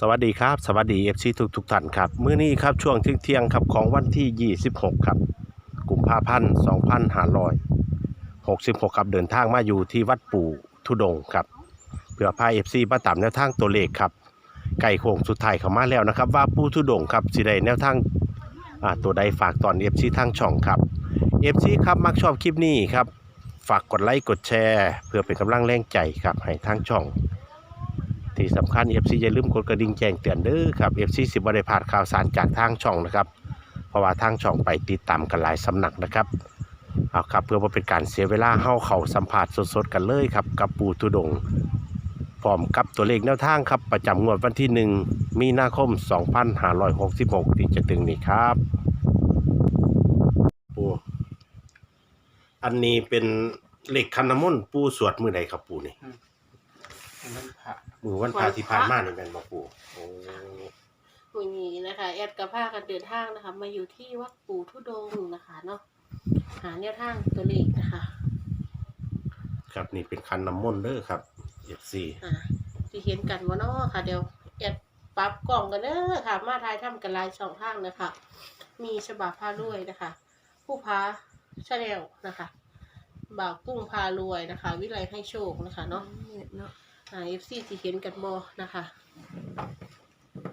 สวัสดีครับ สวัสดีเอฟซีทุกทุกท่านครับ มื้อนี้ครับช่วงเที่ยงครับของวันที่ 26 ครับกลุ่มภาพันธ์2566ครับเดินทางมาอยู่ที่วัดปู่ทุดงครับ เพื่อพาเอฟซีมาตามแนวทางตัวเลขครับ ไก่โค้งสุดท้ายเข้ามาแล้วนะครับ ว่าปู่ทุดงครับสิได้แนวทางตัวใดฝากตอนเอฟซีทางช่องครับเอฟซีครับมักชอบคลิปนี้ครับ ฝากกดไลค์กดแชร์ เพื่อเป็นกำลังแรงใจครับให้ทางช่อง ที่สำคัญ FC อย่าลืมกดกระดิ่งแจ้งเตือนเด้อครับ FC สิบ่ได้พลาดข่าวสารจากทางช่องนะครับ เพราะว่าทางช่องไปติดตามกันหลายสำนักนะครับเอาครับเพื่อว่าเป็นการเสียเวลาเฮาเข้าสัมผัสสดๆกันเลยครับกับปูทุดงพร้อมกับตัวเลขแนวทางครับประจำงวดวันที่ 1 มีนาคม 2566 ที่จะถึงนี้ครับปูอันนี้เป็นเหลขคันน้ำมนต์ปูสวดมือใดครับปูนี่ มันพระมือวันพระที่ผ่านมานี่แม่นบ่ปูโอ้วันนี้นะคะแอดกับผ้ากันเดินทางนะคะ มาอยู่ที่วัดปู่ทุดงค์นะคะเนาะหาแนวทางตัวเลขนะคะครับนี่เป็นคันน้ำมนต์เด้อครับ FC อ่าที่เห็นกันว่านาะค่ะ เดี๋ยวแอดปรับกล่องกันเด้อค่ะ มาทายทำกันหลายช่องทางนะคะ มีฉบับพารวยนะคะ ผู้พาชาแนลนะคะบ่าวกุ้งพารวยนะคะ วิไลให้โชคนะคะเนาะ อ่าเอฟซีที่เห็นกันบอนะคะ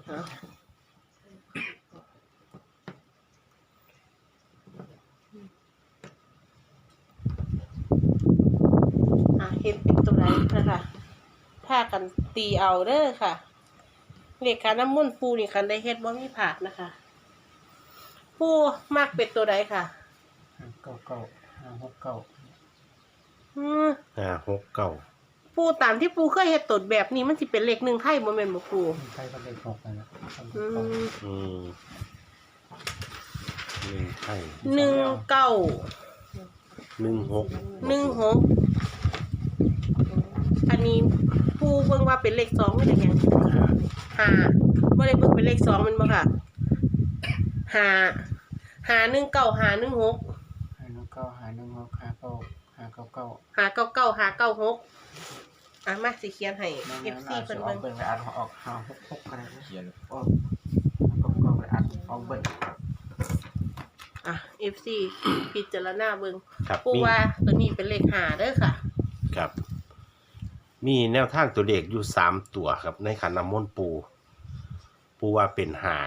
เอาอะเห็นเป็นตัวไหนนะคะพากันตีเอาเด้อค่ะเลขการน้ำมุ่นต์ปูนี่คันได้เฮ็ดว่ามีผาดนะคะ ปูมากเป็นตัวใดค่ะเก้าเก้าห้าหกเก้าอืม ห้าหกเก้า ปูตามที่ปูเคยเฮ็ดตดแบบนี้มันสิเป็นเลขหนึ่งไทยบ่แม่นบ่ปูใครก็เลขหกนั่นแหละอืมอืมหนึ่งไทยหนึ่งเก้าหนึ่งหกหนึ่งหกอันนี้ปูเบิ่งว่าเป็นเลขสองไม่ได้หยังห้าบ่ได้เบิ่งเป็นเลขสองแมันบ่ค่ะห้าห้าหนึ่งเก้าห้าหนึ่งหกห้าหนึ่งเก้าห้าหนึ่งหกห้าเก้าห้าเก้าเก้าห้าเก้าเก้าห้าเก้าหก อะมาสิเขียนให้นั่น FC อาจเพิ่จะนออเบิ่งกเบิ่งไปอ่านออกห้าหกหกอะไรนะเขียนออกเก้าเก้าไปอ่านออกเบิ่งอะ FC พิจารณาเบิ่งครับปูมีว่าตัวนี้เป็นเลขห้าเด้อค่ะ ครับ มีแนวทางตัวเลขอยู่สามตัวครับ ในคันน้ำมนต์ปู ปูว่าเป็นหา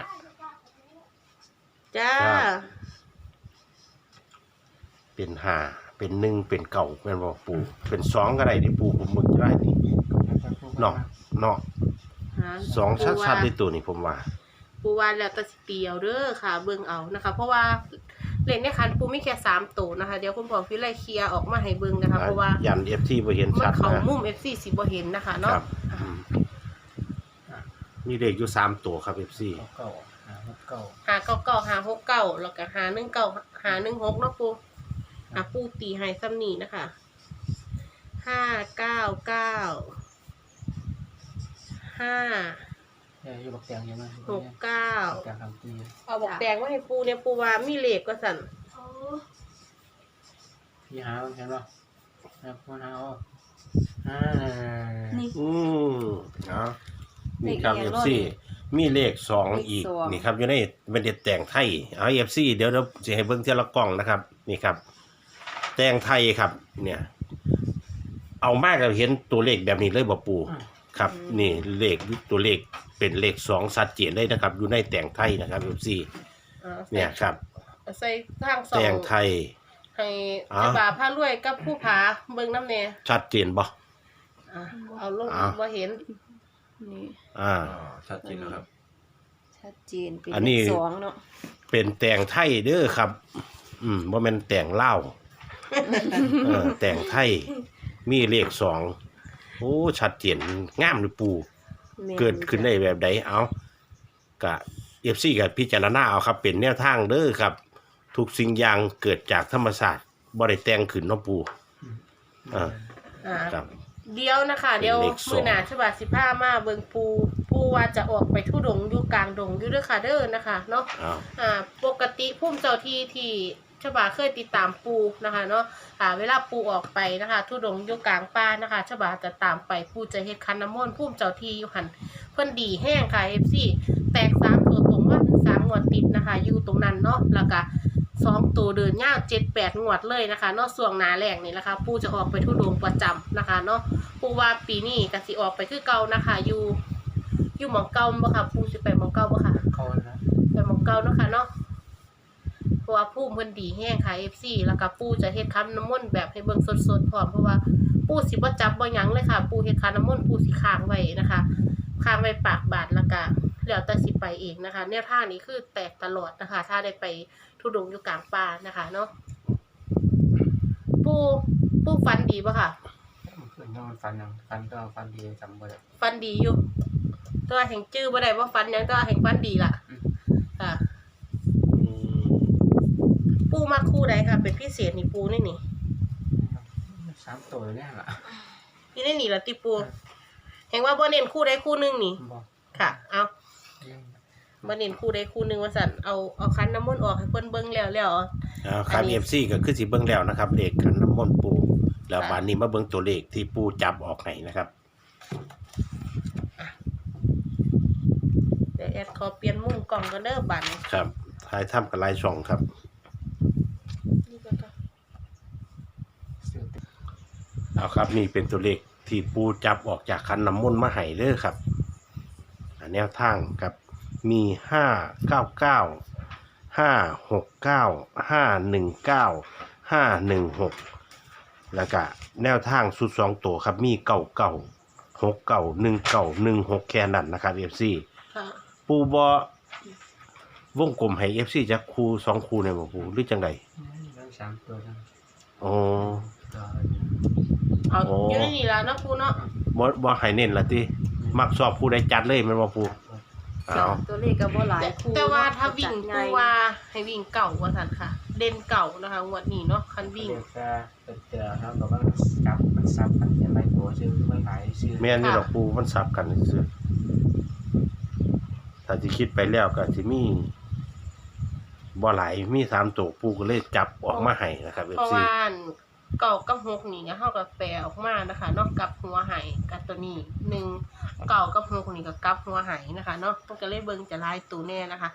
จ้า ครับ เป็นหา เป็นหนึ่งเป็นเก่าแม่นบ่ปูเป็นสองก็ได้ที่ปูผมมึกได้นี่เนาะเนาะหาสองชัดๆปูว่าในตัวนี้ผมว่า ปูว่าแล้วแตะสิเตียวเด้อค่ะ เบิ่งเอานะคะ เพราะว่าเลขในคันปูมีแค่สามตัวนะคะ เดี๋ยวคุณพ่อพี่ไล่เคลียร์ออกมาให้เบิ่งนะคะเพราะว่ายันเอฟซีบ่เห็นมัชันดเขานะมุม FC สิบ่เห็นนะคะเนาะครับอืมมีเลขอยู่สามตัวครับเอฟซีเก้าห้าหกเก้าหาเก้าเก้าหาหกเก้าแล้วก็หาหนึ่งเก้าหาหนึ่งหกเนาะปู อะปูตีให้ซ้ำนี่นะคะห้าเก้าเก้าห้าเนี่ยอยู่บักแตงยังไงหกเก้าบักแตงทำตีเอาบอกแดงมาให้ปูเนี่ยปูว่ามีเหล็กก็สั่นพี่หาเห็นป่ะนะมันหาว่าอ่านี่ อืมเนาะนี่ครับเลเอขฟอะไรซีนี่มีเลขสองเลขอีกสอง นี่ครับอยู่ในเป็นเด็ดแต่งไทยเอาเอฟซีเดี๋ยวเราจะให้เบิ่งเทียละกล่องนะครับ นี่ครับ แต่งไทยครับ เนี่ย เอามากเราเห็นตัวเลขแบบนี้เลยบ่ปูครับ นี่เลขตัวเลขเป็นเลขสองชัดเจนเลยนะครับ อยู่ในแต่งไทยนะครับเอฟซีอ่าเนี่ยครับ ใส่ทางสอแต่งงไทย ให้อ่าเจะบาผ้ารวยกับผู้ผาเบิ่งน้ำแน่ชัดเจนบ่ อะเอาลงอ่าว่าเห็น นี่อ่าชัดเจนแล้วครับ ชัดเจนเป็นอันนี้ เลขสองเนาะเป็นแต่งไทยเด้อครับ อืมว่ามันแต่งเล่าว เออแต่งไทย มีเลขสองโอ้ชัดเจนงามเลยปู แม่เกิดขึ้นได้แบบใดเอากะเอฟซีกับพิจารณาเอาครับเป็นแนวทางเด้อครับ ทุกสิ่งอย่างเกิดจากธรรมศาสตร์บ่ได้แต่งขึ้นเนาะปูอ่าอ่าครับ เดี๋ยวนะคะเป็นเดี๋ยวเลขสอง มือหนาฉบับสิบห้ามาเบิ่งปูปูว่าจะออกไปทุดงอยู่กลางดงอยู่เด้วยค่ะเด้อนะคะเนาะ เอา อ่าปกติพุ่มเจ้าที่ที่ ฉบาเคยติดตามปูนะคะเนาะอ่าเวลาปูออกไปนะคะทุดงอยู่กลางป่านะคะฉบาจะตามไปปูจะเฮ็ดคันน้ำมนต์พุ่มเจ้าที่อยู่หันเพิ่นดีแห้งค่ะ FC แตกสามตัวตรงมาถึงสามงวดติดนะคะ อยู่ตรงนั้นเนาะแล้วก็สองตัวเดินยาวเจ็ดแปดงวดเลยนะคะเนาะส่วงหนาแรกนี่นะคะปู่จะออกไปทุดงค์ประจำนะคะเนาะปู่ว่าปีนี้ก็สิออกไปคือเก่านะคะอยู่อยู่หมองเก่าบ่ค่ะปู่สิไปหมองเก่าบ่ค่ะเขานะไปหมองเก่าเนาะค่ะเนาะ เพราะว่าผู้เพิ่นดีแห้งค่ะ FC แล้วก็ปู่จะเฮ็ดคันน้ำมนต์แบบให้เบิ่งสดๆพร้อมเพราะว่าปู่สิบ่จับบ่หยังเลยค่ะ ปู่เฮ็ดคันน้ำมนต์ปู่สิค้างไว้นะคะค้างไว้ปากบาทแล้วก็แล้วแต่สิไปเองนะคะแนวทางนี้คือแตกตลอดนะคะ ถ้าได้ไปทุดงค์อยู่กลางป่านะคะเนาะปู่ปู่ฟันดีป่ะค่ะเพื่อนนอนฟันยังฟันก็ฟันดีจำบ่ได้ฟันดีอยู่แตัวาแห่งจื้อบ่ได้ว่าฟันหยังแตัวาแห่งฟันดีล่ะอืมค่ะ อืม ปูมาคู่ใดค่ะ เป็นพิเศษนี่ปูนี่นี่สามตัวเนี่ยล่ะนี่นี่นี่ละติปูเห็นว่าบ่เน้นคู่ใดคู่หนึงนี่บอกค่ะ เอาบ่เน้นคู่ใดคู่หนึงว่าสั่นเอาเอาคันน้ำมนต์ออกให้เพิ่นเบิ่งแล้วแล้วเอาครับอันนี้ FC ก็คือสิเบิ่งแล้วนะครับเลขขันน้ำมนต์ปูแล้วบานนี้มาเบิ่งตัวเลขที่ปูจับออกให้นะครับ เดี๋ยวแอดขอเปลี่ยนมุมกล่องกันเด้อบัดนี้ ครับท้ายถ้ำกับลายช่องครับ นี่ก็ค่ะ ซื้อติด เอาครับนี่เป็นตัวเลขที่ปูจับออกจากคันน้ำมนต์มาให้เด้อครับอันแนวทางครับมีห้าเก้าเก้าห้าหกเก้าห้าหนึ่งเก้าห้าหนึ่งหกแล้วก็แนวทางสุดสองตัวครับมีเก้าเก้าหกเก้าหนึ่งเก้าหนึ่งหกแค่นั้นนะครับเอฟซีค่ะปูบอวงกลมให้เอฟซีจะคูสองคูในบ่ปูหรือจังไดเรื่องสามตัวนั่นอ๋อตัว เอาโอ้ อยู่ในนี่ละเนาะปูเนาะบ่บ่ให้เน้นละติมักชอบผู้ใดจัดเลยแมันบ่ปูเอาตัวเลขก็บ่หลายแต่คู่แต่ว่าถ้าวิ่งจัดปูว่าให้วิ่งเก่าว่าสั่นค่ะ เด่นเก่านะคะงวดนี้เนาะคันวิ่ง เด็กก็เป็นเตือนครับบอกว่าจับมันซับกันจะไม่ตัวชื่อไม่หลายชื่อแม่นนี่ดอกปูมันสับกันซื่อถ้าสิคิดไปแล้วก็สิมีบ่หลายมีสามตัวปูก็เลยจับออกมาให้นะครับ เพราะ FC ว่า เก่ากับหกนี่ก็เท่ากับแปลออกมานะคะเนอกกับหัวไหายกับตัวนี้หนึ่งเก่ากับหกนี่ก็กลับหัวไหายนะคะเนาะมันก็เลยเบิ่งจะลายตัวแน่นะคะ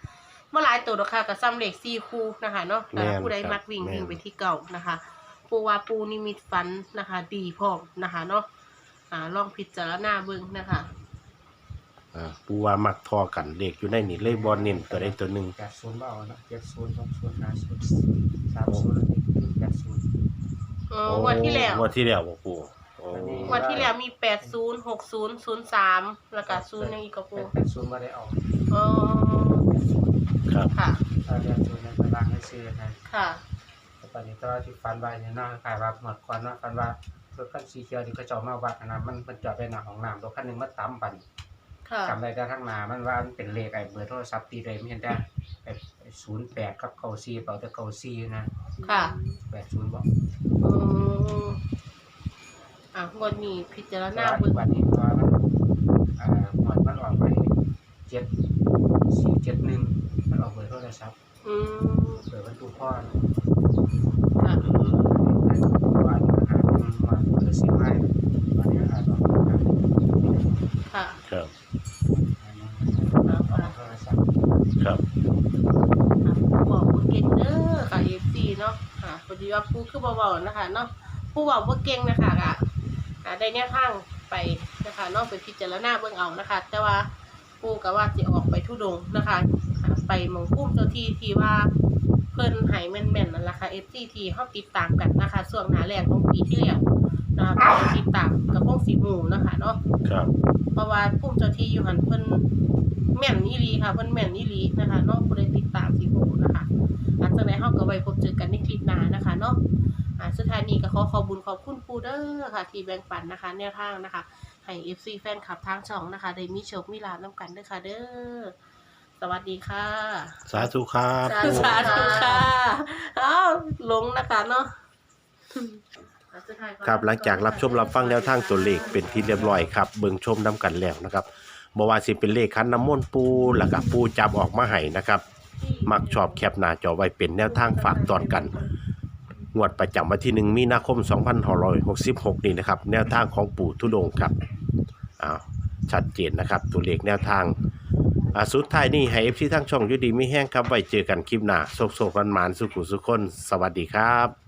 เมื่อลายตัวดอกค่ะกับซ้ำเลขสี่คู่นะคะเนาะแต่ผู้ใดมักวิ่งวิ่งไปที่เก่านะคะ ปูว่าปูนิมิตฟันนะคะ ดีพร้อมนะคะเนาะอ่าลองพิจารณาเบิ่งนะคะอ่าปูว่ามักทอกันเลขอยู่ในนี่เลยบ่เน้นตัวใดตัวหนึงแปดศูนย์เบาเนาะเจ็ดศูนย์สองศูนย์ห้าศูนย์สามศูนย์แปดศูนย์ เออวันที่แล้วงวดที่แล้วบ่ปูโอ้วันที่แล้วมีแปดศูนย์หกศูนย์ศูนย์สามแล้วก็ศูนย์ยังอีกกับปูแปดศูนย์มาได้ออกอ๋อครับ ค่ะ ถ้าเรียนศูนย์ในตารางให้ซื้อนะค่ะ แต่ตอนนี้ก็ที่ฟันไว้เนี่ยน่ากายว่าหมดก่อนเนาะฟันว่ารถคันสีเขียวที่เขาเจามาวัดอันนั้นมันมันจอดไปหน้าของน้ำรถคันหนึงมาตั้มปันค่ะ จำได้แต่ทั้งหนามันว่ามันเป็นเลขไอ้เบอร์โทรศัพท์ตีเลยไม่เห็นได้ไอ้ ศูนย์แปดกับเก้าสี่เปล่าแต่เก้าสี่นะค่ะแปดศูนย์บอกอืมอะงวดนี้พิจารหณาน้าเบิ่งวันนี้ว่ามันอ่าหมดมันออกไปเจ็ดสี่เจ็ดหนึ่งมันออกเบอร์โทรศัพท์อืมเบอร์บรรทุกพ่อนะค่ะว่าหาเป็นวันเบอร์สิบห้าวันนี้อาจจะออกมาค่ะ ครับ เอาโทรศัพท์ ครับ ค่ะบอกว่าเก่งเด้อค่ะ FC เนาะค่ะพ อดีว่าผู้คือเบาๆนะคะเนาะผู้บอกว่าเก่งนะคะอะอะได้แนวทางไปนะคะเนาะไปพิจารณาเบิ่งเอานะคะ แต่ว่าผู้ก็ว่าจะออกไปทุดงค์นะคะอะไปหมองพุ่มเจ้าที่ที่ว่าเพิ่นใหายแม่นๆนั่นแหละค่ะ FC ที่เฮาติดตามกันนะคะช่วงหน้าแรกของปีที่แล้วนะคะก็ติดตามกับพวกสีหมูนะคะเนาะครับเพราะว่าพุ่มเจ้าที่อยู่หันเพิ่น แม่นอีหลีค่ะเพิ่นแม่นอีหลีนะคะเนาะผู้ใดติดตามสิฮู้นะคะหลังจากนั้นเฮาก็ไว้พบเจอกันในคลิปหน้านะคะเนาะอ่าสุดท้ายนี้ก็ขอขอบคุญขอบคุณปูเด้อค่ะ ที่แบ่งปันนะคะ แนวทางนะคะ ให้ FC แฟนคลับทางช่องนะคะ ได้มีโชคมีลาภนํกันเด้อค่ะเด้อสวัสดีค่ะ สาธุครับสาธุค่ะอ้าวลงนะคะเนาะอะสุดท้ายก็ครับหลังจากรับชมรับฟังแนวทางตัวเลขเป็นที่เรียบร้อยครับเบิ่งชมนํกันแล้วนะครับ บ่ว่าสิเป็นเลขคันน้ำมนต์ปูแล้วก็ปูจับออกมาให้นะครับ มักชอบแคปหน้าจอไว้เป็นแนวทางฝากตอนกันงวดประจำวันที่1มีนาคม 2566 นี่นะครับ แนวทางของปู่ทุดงครับอ้าวชัดเจนนะครับ ตัวเลขแนวทางอ่าสุดท้ายนี่ให้เอฟซีทั้งช่องยูดีไม่แห้งครับไว้เจอกันคลิปหน้าโศกโศกมันหมานสุขุสุขคน สวัสดีครับ